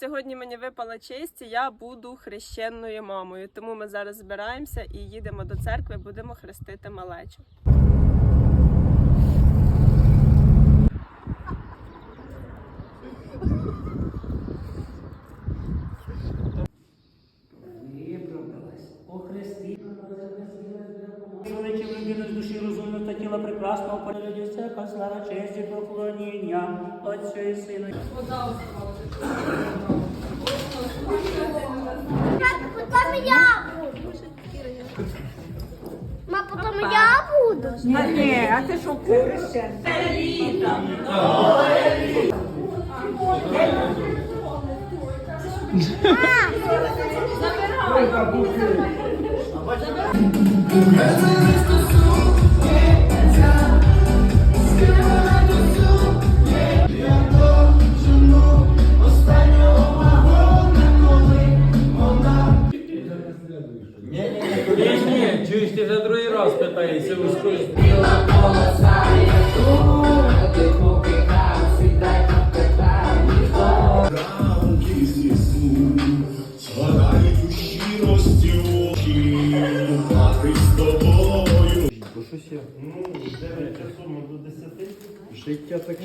Сьогодні мені випала честь, і я буду хрещенною мамою. Тому ми зараз збираємося і їдемо до церкви, будемо хрестити малечу. Прекрасного перелюдів всяка слава, честь і поклоніння Отцю і Сину. Я буду. Ма, потім я буду. А ні, а ти що куриш? Це літо. Забирай. Ні, чуєш, ти вже другий раз питаєшся у. Ну, 9 часу до 10. Життя так